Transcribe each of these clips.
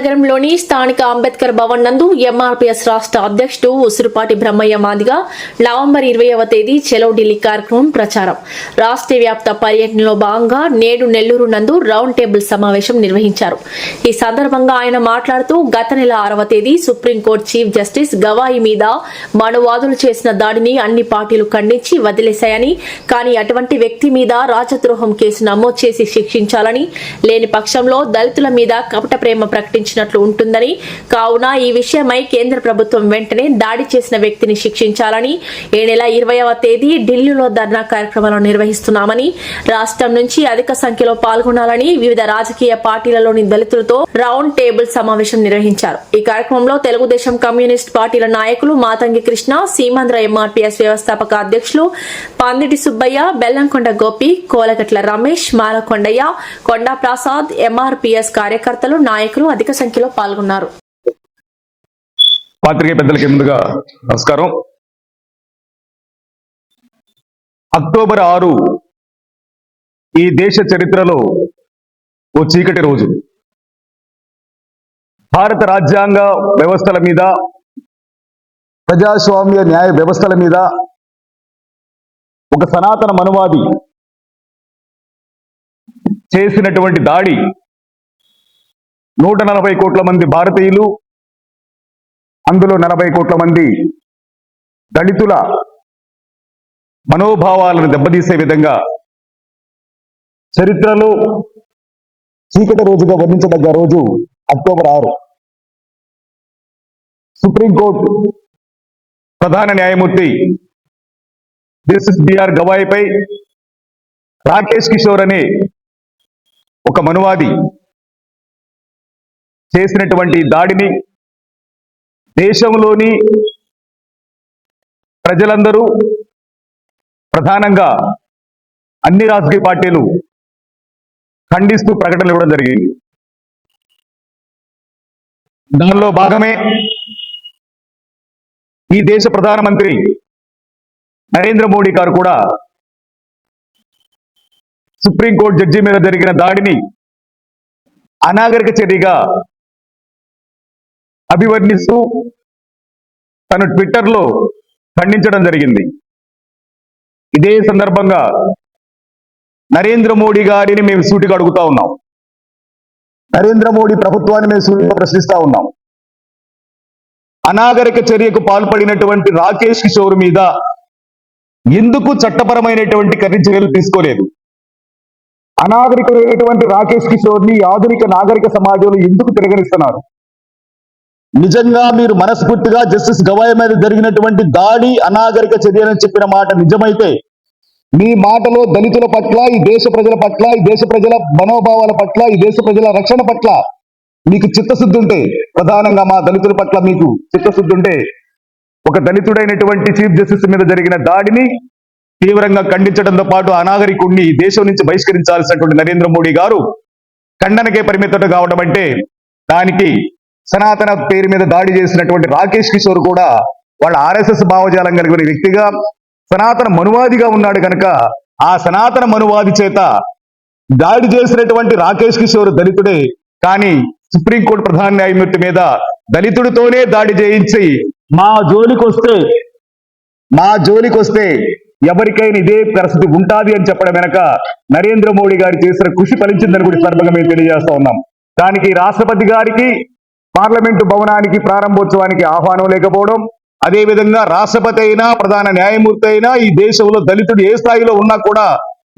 నగరంలోని స్థానిక అంబేద్కర్ భవన్ నందు ఎంఆర్పీఎస్ రాష్ట్ర అధ్యక్షుడు ఉసురుపాటి బ్రహ్మయ్య మాదిగా నవంబర్ ఇరవైవ తేదీ చెలో ఢిల్లీ కార్యక్రమం ప్రచారం. రాష్ట్ర వ్యాప్త పర్యటనలో భాగంగా నేడు నెల్లూరు నందు రౌండ్ టేబుల్ సమావేశం నిర్వహించారు. ఈ సందర్భంగా ఆయన మాట్లాడుతూ గత నెల ఆరవ తేదీ సుప్రీంకోర్టు చీఫ్ జస్టిస్ గవాయి మీద మనువాదులు చేసిన దాడిని అన్ని పార్టీలు ఖండించి వదిలేశాయని కానీ అటువంటి వ్యక్తి మీద రాజద్రోహం కేసు నమోదు చేసి శిక్షించాలని లేని పక్షంలో దళితుల మీద కపట ప్రేమ ఇచ్చినట్లు ఉంటుందని. కావున ఈ విషయమై కేంద్ర ప్రభుత్వం వెంటనే దాడి చేసిన వ్యక్తిని శిక్షించాలని ఈ నెల ఇరవైవ తేదీ ఢిల్లీలో ధర్నా కార్యక్రమాలు నిర్వహిస్తున్నామని రాష్ట్రం నుంచి అధిక సంఖ్యలో పాల్గొనాలని వివిధ రాజకీయ పార్టీలలోని దళితులతో రౌండ్ టేబుల్ సమావేశం నిర్వహించారు. ఈ కార్యక్రమంలో తెలుగుదేశం కమ్యూనిస్ట్ పార్టీల నాయకులు మాతంగి కృష్ణ సీమాంధ్ర ఎంఆర్పీఎస్ వ్యవస్థాపక అధ్యక్షులు పందిటి సుబ్బయ్య బెల్లంకొండ గోపి కోలగట్ల రమేష్ మాలకొండయ్య కొండా ప్రసాద్ ఎంఆర్పీఎస్ కార్యకర్తలు నాయకులు అధిక సంఖ్యలో పాల్గొన్నారు. పాత్రికే పెద్దలకి ముందుగా నమస్కారం. అక్టోబర్ ఆరు ఈ దేశ చరిత్రలో ఓ చీకటి రోజు. భారత రాజ్యాంగ వ్యవస్థల మీద ప్రజాస్వామ్య న్యాయ వ్యవస్థల మీద ఒక సనాతన మనువాది చేసినటువంటి దాడి నూట నలభై కోట్ల మంది భారతీయులు అందులో నలభై కోట్ల మంది దళితుల మనోభావాలను దెబ్బతీసే విధంగా చరిత్రలో చీకటి రోజుగా వర్ణించదగ్గ రోజు అక్టోబర్ ఆరు. సుప్రీంకోర్టు ప్రధాన న్యాయమూర్తి జస్టిస్ బిఆర్ గవాయిపై రాకేష్ కిషోర్ అనే ఒక మనువాది చేసినటువంటి దాడిని దేశంలోని ప్రజలందరూ ప్రధానంగా అన్ని రాజకీయ పార్టీలు ఖండిస్తూ ప్రకటనలు ఇవ్వడం జరిగింది. దానిలో భాగమే ఈ దేశ ప్రధానమంత్రి నరేంద్ర మోడీ గారు కూడా సుప్రీంకోర్టు జడ్జి మీద జరిగిన దాడిని అనాగరిక చర్యగా అభివర్ణిస్తూ తను ట్విట్టర్లో ఖండించడం జరిగింది. ఇదే సందర్భంగా నరేంద్ర మోడీ గారిని మేము సూటిగా అడుగుతా ఉన్నాం. నరేంద్ర మోడీ ప్రభుత్వాన్ని మేము సూటిగా ప్రశ్నిస్తా ఉన్నాం. అనాగరిక చర్యకు పాల్పడినటువంటి రాకేష్ కిషోర్ మీద ఎందుకు చట్టపరమైనటువంటి కఠిన చర్యలు తీసుకోలేదు? అనాగరికమైనటువంటి రాకేష్ కిషోర్ని ఆధునిక నాగరిక సమాజంలో ఎందుకు తిరగనిస్తున్నారు? నిజంగా మీరు మనస్ఫూర్తిగా జస్టిస్ గవాయ్ మీద జరిగినటువంటి దాడి అనాగరిక చర్యలని చెప్పిన మాట నిజమైతే మీ మాటలో దళితుల పట్ల ఈ దేశ ప్రజల పట్ల ఈ దేశ ప్రజల మనోభావాల పట్ల ఈ దేశ ప్రజల రక్షణ పట్ల మీకు చిత్తశుద్ధి ఉంటే ప్రధానంగా మా దళితుల పట్ల మీకు చిత్తశుద్ధి ఉంటే ఒక దళితుడైనటువంటి చీఫ్ జస్టిస్ మీద జరిగిన దాడిని తీవ్రంగా ఖండించడంతో పాటు అనాగరికుణ్ణి ఈ దేశం నుంచి బహిష్కరించాల్సినటువంటి నరేంద్ర మోడీ గారు ఖండనకే పరిమితం కావడం అంటే దానికి సనాతన పేరు మీద దాడి చేసినటువంటి రాకేష్ కిషోర్ కూడా వాళ్ళ ఆర్ఎస్ఎస్ భావజాలం కలిగిన వ్యక్తిగా సనాతన మనువాదిగా ఉన్నాడు కనుక ఆ సనాతన మనువాది చేత దాడి చేసినటువంటి రాకేష్ కిషోర్ దళితుడే. కానీ సుప్రీంకోర్టు ప్రధాన న్యాయమూర్తి మీద దళితుడితోనే దాడి చేయించి మా జోలికొస్తే మా జోలికొస్తే ఎవరికైనా ఇదే పరిస్థితి ఉంటాది అని చెప్పడం వెనక నరేంద్ర మోడీ గారు చేసిన కృషి ఫలించిందని కూడా సందర్భంగా మేము తెలియజేస్తా ఉన్నాం. దానికి రాష్ట్రపతి గారికి పార్లమెంటు భవనానికి ప్రారంభోత్సవానికి ఆహ్వానం లేకపోవడం అదే విధంగా రాష్ట్రపతి అయినా ప్రధాన న్యాయమూర్తి అయినా ఈ దేశంలో దళితుడు ఏ స్థాయిలో ఉన్నా కూడా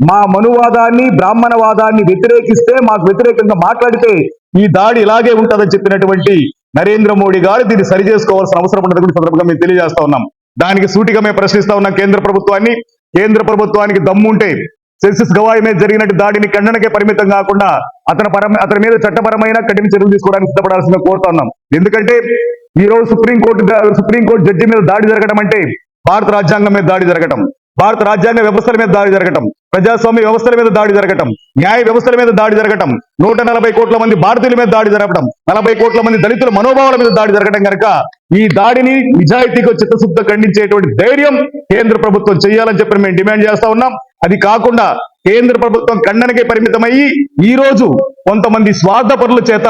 మా మనువాదాన్ని బ్రాహ్మణవాదాన్ని వ్యతిరేకిస్తే మాకు వ్యతిరేకంగా మాట్లాడితే ఈ దాడి ఇలాగే ఉంటుందని చెప్పినటువంటి నరేంద్ర మోడీ గారు దీన్ని సరి చేసుకోవాల్సిన అవసరం ఉన్నది కూడా సందర్భంగా మేము తెలియజేస్తా ఉన్నాం. దానికి సూటిగా మేము ప్రశ్నిస్తా ఉన్నాం కేంద్ర ప్రభుత్వాన్ని. కేంద్ర ప్రభుత్వానికి దమ్ముంటే సెల్సియస్ గవాయి మీద జరిగిన దాడిని ఖండనకే పరిమితం కాకుండా అతని పరం అతని మీద చట్టపరమైన కఠిన చర్యలు తీసుకోవడానికి సిద్ధపడాల్సిందిగా కోరుతున్నాం ఎందుకంటే ఈ రోజు సుప్రీంకోర్టు సుప్రీంకోర్టు జడ్జి మీద దాడి జరగడం అంటే భారత రాజ్యాంగం మీద దాడి జరగటం భారత రాజ్యాంగ వ్యవస్థల మీద దాడి జరగటం ప్రజాస్వామ్య వ్యవస్థల మీద దాడి జరగటం న్యాయ వ్యవస్థల మీద దాడి జరగటం నూట నలభై కోట్ల మంది భారతీయుల మీద దాడి జరగడం నలభై కోట్ల మంది దళితుల మనోభావాల మీద దాడి జరగడం కనుక ఈ దాడిని నిజాయితీగా చిత్తశుద్ధ ఖండించేటువంటి ధైర్యం కేంద్ర ప్రభుత్వం చేయాలని చెప్పి మేము డిమాండ్ చేస్తా ఉన్నాం. అది కాకుండా కేంద్ర ప్రభుత్వం ఖండనకే పరిమితమయ్యి ఈ రోజు కొంతమంది స్వార్థపరుల చేత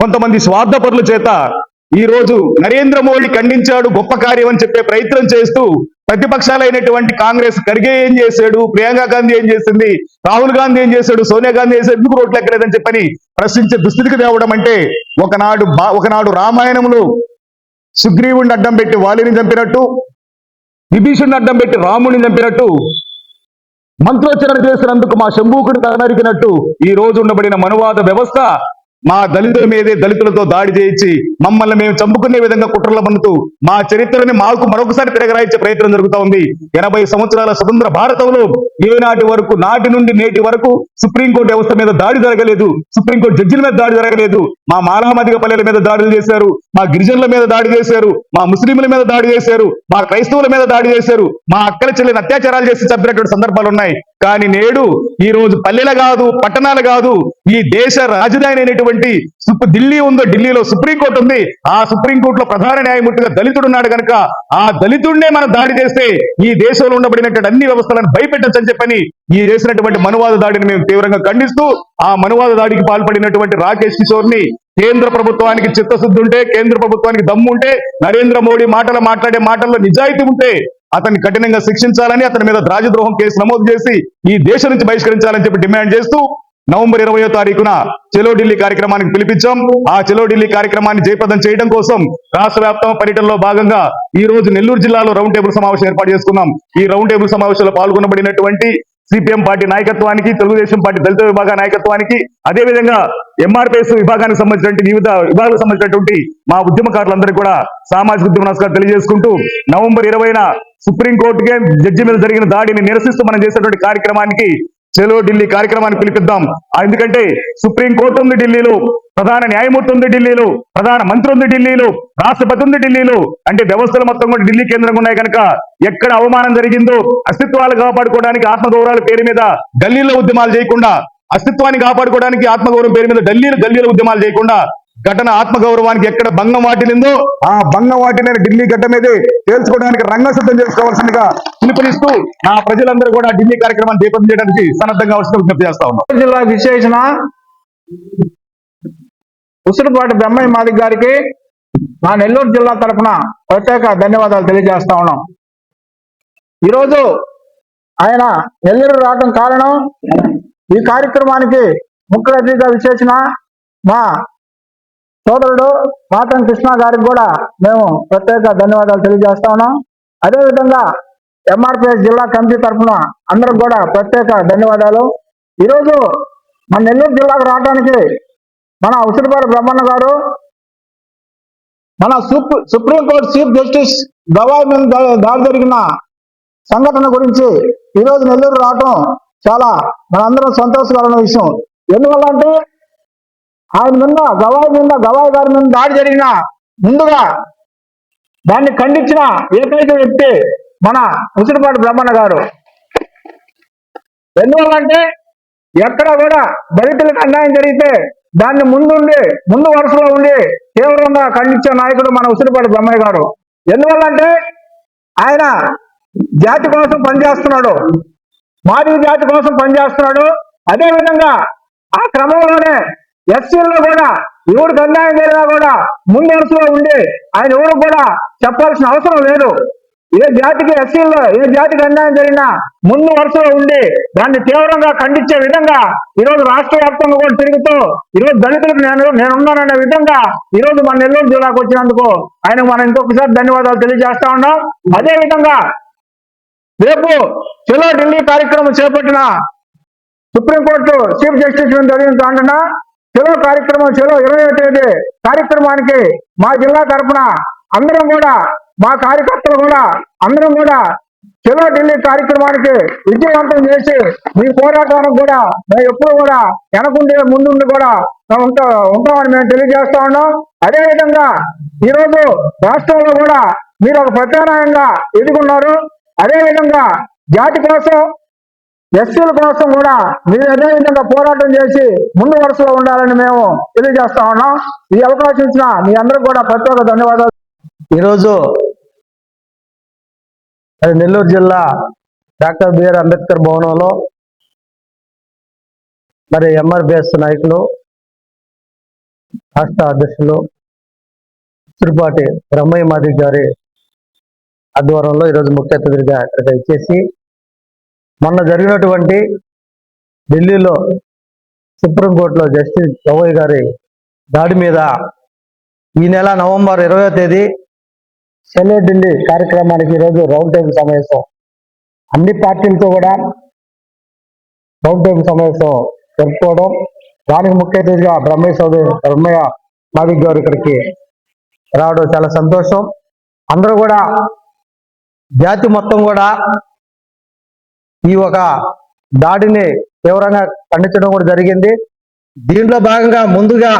కొంతమంది స్వార్థపరుల చేత ఈ రోజు నరేంద్ర మోడీ ఖండించాడు గొప్ప కార్యం అని చెప్పే ప్రయత్నం చేస్తూ ప్రతిపక్షాలైనటువంటి కాంగ్రెస్ ఖర్గే ఏం చేశాడు ప్రియాంక గాంధీ ఏం చేసింది రాహుల్ గాంధీ ఏం చేశాడు సోనియా గాంధీ చేశాడు ఎందుకు రోడ్లు ఎక్కలేదని చెప్పని ప్రశ్నించే దుస్థితికి తేవడం అంటే ఒకనాడు బా ఒకనాడు రామాయణంలో సుగ్రీవుణ్ణి అడ్డం పెట్టి వాలిని చంపినట్టు విభీషుణ్ణి అడ్డం పెట్టి రాముడిని చంపినట్టు మంత్రోచ్చరణ చేసినందుకు మా శంభూకుడు నరికినట్టు ఈ రోజు ఉండబడిన మనువాద వ్యవస్థ మా దళితుల మీదే దళితులతో దాడి చేయించి మమ్మల్ని మేము చంపుకునే విధంగా కుట్రల పన్నుతూ మా చరిత్రని మాకు మరొకసారి తిరగరాయించే ప్రయత్నం జరుగుతూ ఉంది. ఎనభై సంవత్సరాల స్వతంత్ర భారతంలో ఏనాటి వరకు నాటి నుండి నేటి వరకు సుప్రీంకోర్టు వ్యవస్థ మీద దాడి జరగలేదు. సుప్రీంకోర్టు జడ్జిల మీద దాడి జరగలేదు. మా మాలామాదిగ పల్లెల మీద దాడులు చేశారు. మా గిరిజనుల మీద దాడి చేశారు. మా ముస్లింల మీద దాడి చేశారు. మా క్రైస్తవుల మీద దాడి చేశారు. మా అక్కల చెల్లిని అత్యాచారాలు చేసి చంపినటువంటి సందర్భాలు ఉన్నాయి కానీ నేడు ఈ రోజు పల్లెలు కాదు పట్టణాలు కాదు ఈ దేశ రాజధాని అయినటువంటి ఢిల్లీ ఉందో ఢిల్లీలో సుప్రీంకోర్టు ఉంది. ఆ సుప్రీంకోర్టులో ప్రధాన న్యాయమూర్తిగా దళితుడు ఉన్నాడు కనుక ఆ దళితుడినే మనం దాడి చేస్తే ఈ దేశంలో ఉండబడినటువంటి అన్ని వ్యవస్థలను భయపెట్టచ్చని చెప్పని ఈ చేసినటువంటి మనువాద దాడిని మేము తీవ్రంగా ఖండిస్తూ ఆ మనువాద దాడికి పాల్పడినటువంటి రాకేష్ కిషోర్ని కేంద్ర ప్రభుత్వానికి చిత్తశుద్ధి ఉంటే కేంద్ర ప్రభుత్వానికి దమ్ము ఉంటే నరేంద్ర మోడీ మాటలు మాట్లాడే మాటల్లో నిజాయితీ ఉంటే అతన్ని కఠినంగా శిక్షించాలని అతని మీద రాజద్రోహం కేసు నమోదు చేసి ఈ దేశం నుంచి బహిష్కరించాలని చెప్పి డిమాండ్ చేస్తూ నవంబర్ ఇరవయో తారీఖున చెలో ఢిల్లీ కార్యక్రమానికి పిలిపించాం. ఆ చెలో ఢిల్లీ కార్యక్రమాన్ని జయప్రదం చేయడం కోసం రాష్ట్ర వ్యాప్త పర్యటనలో భాగంగా ఈ రోజు నెల్లూరు జిల్లాలో రౌండ్ టేబుల్ సమావేశం ఏర్పాటు చేసుకున్నాం. ఈ రౌండ్ టేబుల్ సమావేశంలో పాల్గొనబడినటువంటి సిపిఎం పార్టీ నాయకత్వానికి తెలుగుదేశం పార్టీ దళిత విభాగ నాయకత్వానికి అదే విధంగా ఎంఆర్పిఎస్ విభాగానికి సంబంధించినటువంటి వివిధ విభాగాలకు సంబంధించినటువంటి మా ఉద్యమకారులందరికీ కూడా సామాజిక ఉద్యమ నమస్కారం తెలియజేసుకుంటూ నవంబర్ ఇరవైన సుప్రీంకోర్టుకే జడ్జి మీద జరిగిన దాడిని నిరసిస్తూ మనం చేసేటువంటి కార్యక్రమానికి చెలో ఢిల్లీ కార్యక్రమాన్ని పిలిపిద్దాం. ఎందుకంటే సుప్రీం కోర్టు ఉంది ఢిల్లీలో ప్రధాన న్యాయమూర్తి ఉంది ఢిల్లీలో ప్రధాన మంత్రి ఉంది ఢిల్లీలో రాష్ట్రపతి ఉంది ఢిల్లీలో. అంటే వ్యవస్థలు మొత్తం కూడా ఢిల్లీ కేంద్రంగా ఉన్నాయి కనుక ఎక్కడ అవమానం జరిగిందో అస్తిత్వాలు కాపాడుకోవడానికి ఆత్మగౌరవాల పేరు మీద గల్లీలో ఉద్యమాలు చేయకుండా అస్తిత్వాన్ని కాపాడుకోవడానికి ఆత్మగౌరవం పేరు మీద ఢిల్లీలో గల్లీలో ఉద్యమాలు చేయకుండా ఘటన ఆత్మగౌరవానికి ఎక్కడ భంగం వాటిలిందో ఆ భంగం వాటిని ఢిల్లీ గడ్డ మీదే తేల్చుకోవడానికి రంగసిద్ధం చేసుకోవాల్సిందిగా పిలుపునిస్తూ నా ప్రజలందరూ కూడా ఢిల్లీ కార్యక్రమాన్ని దీపం చేయడానికి సన్నద్ధంగా అవసరం విజ్ఞప్తి చేస్తా ఉన్నాం. జిల్లా విశేషణ ఉసిరిపాటి బ్రహ్మయ్య మాదిక్ గారికి నా నెల్లూరు జిల్లా తరఫున ప్రత్యేక ధన్యవాదాలు తెలియజేస్తా ఉన్నాం. ఈరోజు ఆయన నెల్లూరు రావడం కారణం ఈ కార్యక్రమానికి ముఖ్య అతిథిగా విశేషణ మా సోదరుడు మాతం కృష్ణ గారికి కూడా మేము ప్రత్యేక ధన్యవాదాలు తెలియజేస్తా ఉన్నాం. అదేవిధంగా ఎంఆర్పిఎస్ జిల్లా కమిటీ తరఫున అందరికి కూడా ప్రత్యేక ధన్యవాదాలు. ఈరోజు మన నెల్లూరు జిల్లాకు రావడానికి మన ఉసిరిపాడు బ్రహ్మన్న గారు మన సుప్రీంకోర్టు చీఫ్ జస్టిస్ గవాయి మీద దాడి జరిగిన సంఘటన గురించి ఈరోజు నెల్లూరు రావటం చాలా మనందరం సంతోషకరమైన విషయం. ఎందువల్ల అంటే ఆయన మీద గవాయి మీద గవాయి గారి మీద దాడి జరిగిన ముందుగా దాన్ని ఖండించిన ఏకైక వ్యక్తి మన ఉసిరిపాటి బ్రహ్మణ గారు. ఎందువల్లంటే ఎక్కడ కూడా దళితులకు అన్యాయం జరిగితే దాన్ని ముందుండి ముందు వరుసలో ఉండి తీవ్రంగా ఖండించే నాయకుడు మన ఉసిరిపాటి బ్రహ్మయ్య గారు. ఎందువల్లంటే ఆయన జాతి కోసం పనిచేస్తున్నాడు మాదిరి జాతి కోసం పనిచేస్తున్నాడు. అదే విధంగా ఆ క్రమంలోనే ఎస్సీల్లో కూడా ఎవరికి అన్యాయం జరిగినా కూడా ముందు ఉండి ఆయన ఎవరు కూడా చెప్పాల్సిన అవసరం లేదు. ఏ జాతికి ఎస్సీల్లో ఏ జాతికి అన్యాయం జరిగినా ముందు వరుసలో ఉండి దాన్ని తీవ్రంగా ఖండించే విధంగా ఈరోజు రాష్ట్ర వ్యాప్తంగా కూడా తిరుగుతూ ఈరోజు దళితులకు నేను నేనున్నాననే విధంగా ఈరోజు మన నెల్లూరు జిల్లాకు వచ్చినందుకు ఆయన మనం ఇంకొకసారి ధన్యవాదాలు తెలియజేస్తా ఉన్నాం. అదే విధంగా రేపు చలో ఢిల్లీ కార్యక్రమం చేపట్టిన సుప్రీంకోర్టు చీఫ్ జస్టిస్ జరిగిన కాండన చలో కార్యక్రమం చలో ఇరవై తేదీ కార్యక్రమానికి మా జిల్లా తరఫున అందరం కూడా మా కార్యకర్తలు కూడా అందరం కూడా చలో ఢిల్లీ కార్యక్రమానికి విజయవంతం చేసి మీ పోరాటానికి కూడా మేము ఎప్పుడు కూడా వెనకుండే ముందుండి కూడా మేము ఉంటా ఉంటామని మేము తెలియజేస్తా ఉన్నాం. అదేవిధంగా ఈరోజు రాష్ట్రంలో కూడా మీరు ఒక ప్రత్యామ్నాయంగా ఎదుగున్నారు. అదేవిధంగా జాతి కోసం ఎస్సీల కోసం కూడా మీరు అదే విధంగా పోరాటం చేసి ముందు వరుసలో ఉండాలని మేము తెలియజేస్తా ఉన్నాం. ఈ అవకాశం ఇచ్చిన మీ అందరికి కూడా ప్రత్యేక ధన్యవాదాలు. ఈరోజు మరి నెల్లూరు జిల్లా డాక్టర్ బిఆర్ అంబేద్కర్ భవనంలో మరి ఎంఆర్బిఎస్ నాయకులు రాష్ట్ర అధ్యక్షులు తిరుపాటి బ్రహ్మయ్య మాది గారి ఆధ్వర్యంలో ఈరోజు ముఖ్య అతిథిగా ఇక్కడ ఇచ్చేసి మొన్న జరిగినటువంటి ఢిల్లీలో సుప్రీంకోర్టులో జస్టిస్ గవయ్ గారి దాడి మీద ఈ నెల నవంబర్ ఇరవయో తేదీ సెలో ఢిల్లీ కార్యక్రమానికి ఈరోజు రౌండ్ టేబుల్ సమావేశం. అన్ని పార్టీలతో కూడా రౌండ్ టేబుల్ సమావేశం జరుపుకోవడం. దానికి ముఖ్య అతిథిగా బ్రహ్మయ్య చౌదరి బ్రహ్మయ్య మాదిక్ గారు ఇక్కడికి రావడం చాలా సంతోషం. అందరూ కూడా జాతి మొత్తం కూడా ఈ ఒక దాడిని తీవ్రంగా ఖండించడం కూడా జరిగింది. దీంట్లో భాగంగా ముందుగా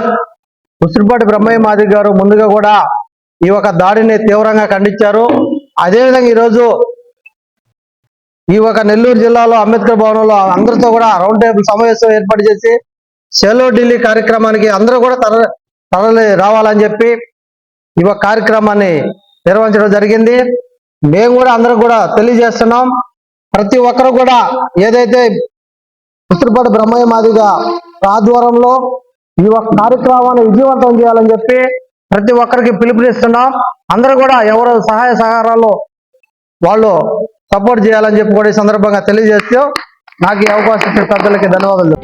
ఉసిరిపాటి బ్రహ్మయ్య మాదిరి గారు ముందుగా కూడా ఈ ఒక దాడిని తీవ్రంగా ఖండించారు. అదేవిధంగా ఈరోజు ఈ ఒక నెల్లూరు జిల్లాలో అంబేద్కర్ భవనంలో అందరితో కూడా రౌండ్ టేబుల్ సమావేశం ఏర్పాటు చేసి సెలో ఢిల్లీ కార్యక్రమానికి అందరూ కూడా తర తరలి రావాలని చెప్పి ఈ ఒక కార్యక్రమాన్ని నిర్వహించడం జరిగింది. మేము కూడా అందరం కూడా తెలియజేస్తున్నాం. ప్రతి ఒక్కరు కూడా ఏదైతే ఉసిరిపాటి బ్రహ్మయ్య మాదిగా ఆధ్వర్యంలో ఈ ఒక కార్యక్రమాన్ని విజయవంతం చేయాలని చెప్పి ప్రతి ఒక్కరికి పిలుపునిస్తున్నాం. అందరూ కూడా ఎవరు సహాయ సహకారాలు వాళ్ళు సపోర్ట్ చేయాలని చెప్పి కూడా ఈ సందర్భంగా తెలియజేస్తూ నాకు ఈ అవకాశం ఇచ్చిన పెద్దలకి ధన్యవాదాలు